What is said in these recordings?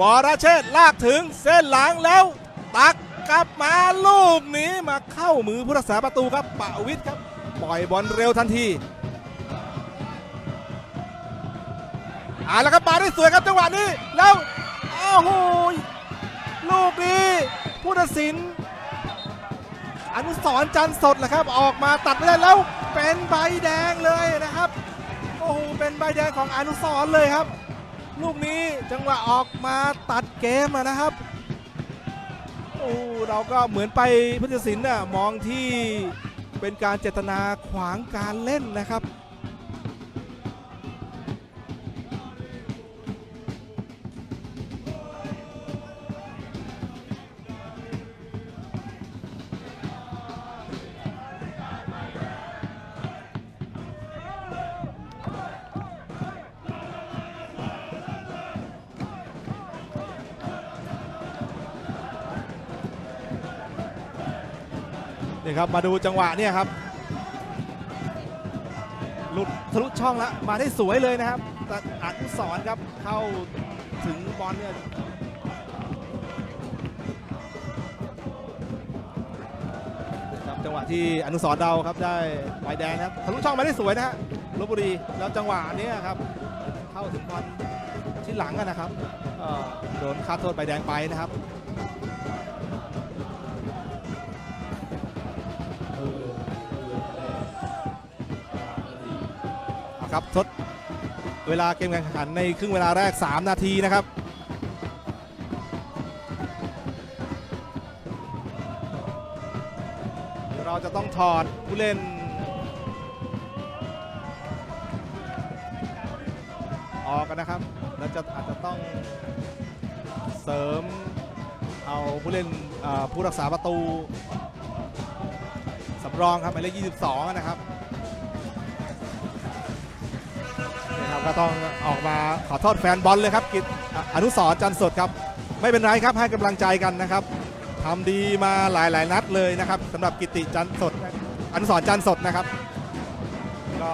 วรเชษฐ์ลากถึงเส้นหลังแล้ว ตักกลับมาลูกนี้มาเข้ามือผู้รักษาประตูครับปะวิทย์ครับ ปล่อยบอลเร็วทันทีอ่าแล้วครับมาได้สวยครับจังหวะนี้แล้วโอ้โหลูกนี้ผู้ตัดสินอนุสรจันสดแหละครับ ออกมาตัดไม่ได้แล้วเป็นใบแดงเลยนะครับโอ้โหเป็นใบแดงของอนุสรเลยครับ ลูกนี้จังหวะออกมาตัดเกมนะครับโอ้เราก็เหมือนไปพุทธศิลป์น่ะมองที่เป็นการเจตนาขวางการเล่นนะครับ นี่ครับมาดูจังหวะเนี่ยครับ หลุดทะลุช่องแล้วมาได้สวยเลยนะครับแต่อนุสรณ์ครับเข้าถึงบอลเนี่ยครับจังหวะที่อนุสรณ์เดาครับได้ใบแดงนะครับทะลุช่องมาได้สวยนะฮะลบบุรีแล้วจังหวะนี้ครับเข้าถึงบอลที่หลังนะครับโดนคาดโทษใบแดงไปนะครับ ครับทดเวลาเกมการแข่งขันในครึ่งเวลาแรก 3 นาทีนะครับเราจะต้องถอดผู้เล่นออกกันนะครับ แล้วจะอาจจะต้องเสริมเอาผู้เล่นผู้รักษาประตูสำรองครับหมายเลข22 นะครับ ครับก็ต้องออกมาขอโทษแฟนบอลเลยครับกิตอนุสรจันสดครับ ไม่เป็นไรครับให้กำลังใจกันนะครับทำดีมาหลาย ๆ นัดเลยนะครับสำหรับกิติจันสด อนุสรจันสดนะครับ ก็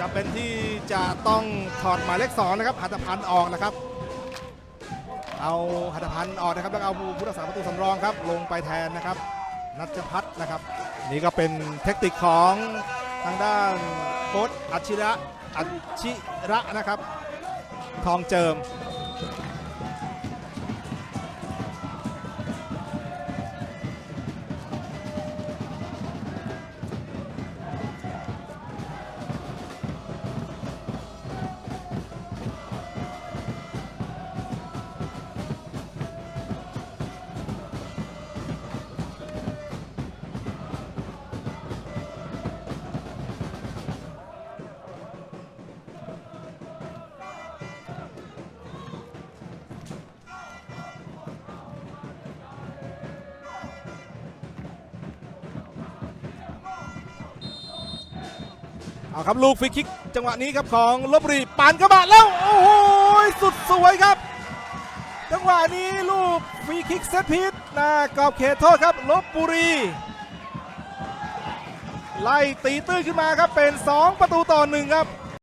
จะเป็นที่จะต้องถอดหมายเลขสองนะครับหัตถพันธ์ออกนะครับ เอาหัตถพันธ์ออกนะครับแล้วเอาผู้รักษาประตูสำรองครับ ลงไปแทนนะครับ นัชพัฒน์นะครับ นี่ก็เป็นเทคนิคของทางด้าน โค้ชอัชิระอัชชิระนะครับ ทองเจิม เอาครับลูกฟรีคิกจังหวะนี้ครับของลบบุรีปานกระบะแล้ว โอ้โหสุดสวยครับ จังหวะนี้ลูกฟรีคิกเซตพีทหน้ากรอบเขตโทษครับลบบุรี ไล่ตีตื้อขึ้นมาครับเป็น 2 ประตูต่อหนึ่งครับ